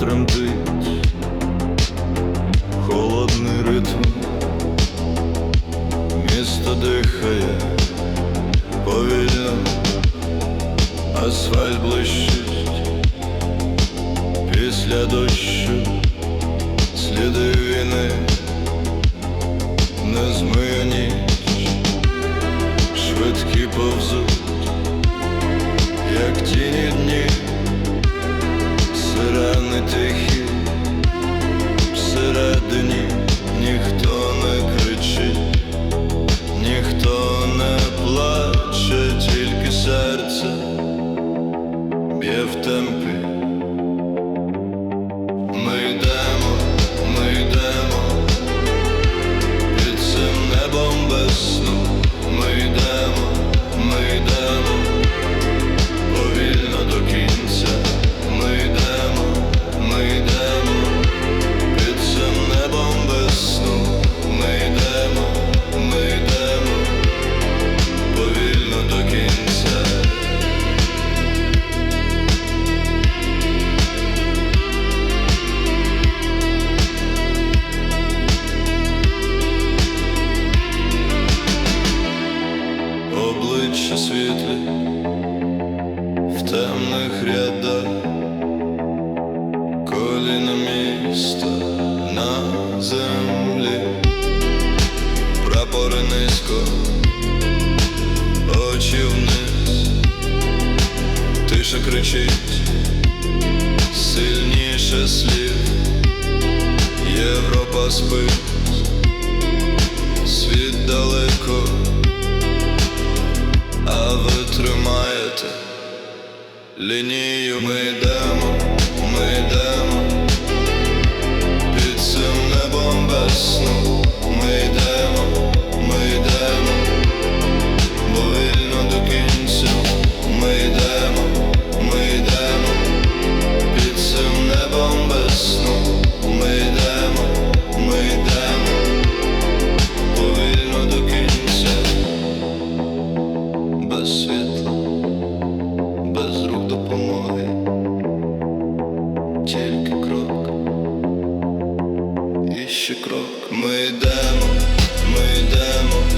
тремтить холодний ритм, місто дихає повільно, асфальт блищить після дощу сліди війни не змить. ще світлі. В темних рядах коліна міста на землі, прапори низько, очі вниз, тиша кричить, сильніше слів, Європа спить, світ далеко. Лінію ми йдемо, ми йдемо. крок. Ми йдемо, ми йдемо.